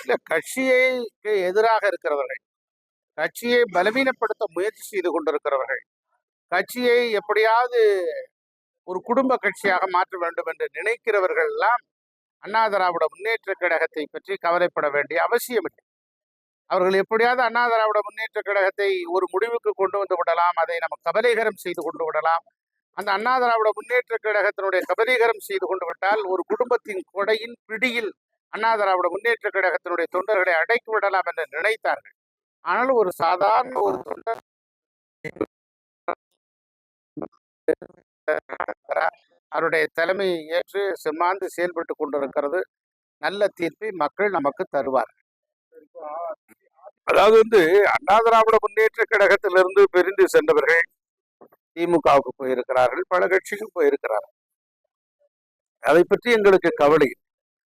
இல்ல கட்சியைக்கு எதிராக இருக்கிறவர்கள் கட்சியை பலவீனப்படுத்த முயற்சி செய்து கொண்டிருக்கிறவர்கள் கட்சியை எப்படியாவது ஒரு குடும்ப கட்சியாக மாற்ற வேண்டும் என்று நினைக்கிறவர்கள் எல்லாம் அண்ணா திராவிட முன்னேற்ற கழகத்தை பற்றி கவலைப்பட வேண்டிய அவசியமில்லை அவர்கள் எப்படியாவது அண்ணா திராவிட முன்னேற்ற கழகத்தை ஒரு முடிவுக்கு கொண்டு வந்து விடலாம் அதை நம்ம கபலீகரம் செய்து கொண்டு விடலாம். அந்த அண்ணா திராவிட முன்னேற்ற கழகத்தினுடைய கபலீகரம் செய்து கொண்டு விட்டால் ஒரு குடும்பத்தின் கொடையின் பிடியில் அண்ணா திராவிட முன்னேற்ற கழகத்தினுடைய தொண்டர்களை அடைத்து விடலாம் என்று நினைத்தார்கள். ஆனால் ஒரு சாதாரண ஒரு தொண்டர் அவருடைய தலைமையை ஏற்று செம்மாந்து செயல்பட்டு கொண்டிருக்கிறது. நல்ல தீர்ப்பை மக்கள் நமக்கு தருவார் அதாவது வந்து அண்ணா திராவிட முன்னேற்ற கழகத்திலிருந்து பிரிந்து சென்றவர்கள் திமுகவுக்கு போயிருக்கிறார்கள் பல கட்சிக்கு போயிருக்கிறார்கள். அதை பற்றி எங்களுக்கு கவலை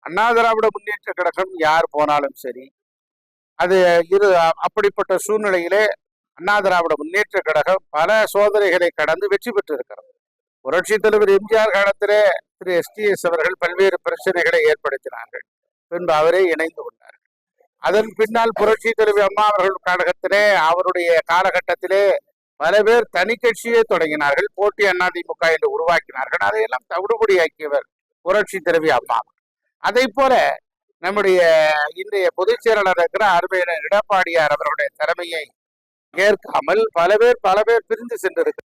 அண்ணா திராவிட முன்னேற்ற கழகம் யார் போனாலும் சரி அது இரு அப்படிப்பட்ட சூழ்நிலையிலே அண்ணா திராவிட முன்னேற்ற கழகம் பல சோதனைகளை கடந்து வெற்றி பெற்று இருக்கிறது புரட்சி தலைவர் எம்ஜிஆர் காலத்திலே திரு எஸ்டிஎஸ் அவர்கள் பல்வேறு பிரச்சனைகளை ஏற்படுத்தினார்கள். பின்பு அவரே இணைந்து கொண்டார்கள் அதன் பின்னால் புரட்சி தலைவி அம்மா அவர்கள் காலகத்திலே அவருடைய காலகட்டத்திலே பல பேர் தனி கட்சியே தொடங்கினார்கள். போட்டி அதிமுக என்று உருவாக்கினார்கள். அதையெல்லாம் தவிடுபடியாக்கியவர் புரட்சி தலைவி அம்மா அதை போல நம்முடைய இன்றைய பொதுச் செயலாளர் இருக்கிற அருமையான எடப்பாடியார் அவர்களுடைய திறமையை ஏற்காமல் பல பேர் பல பேர் பிரிந்து சென்றிருக்கிறார்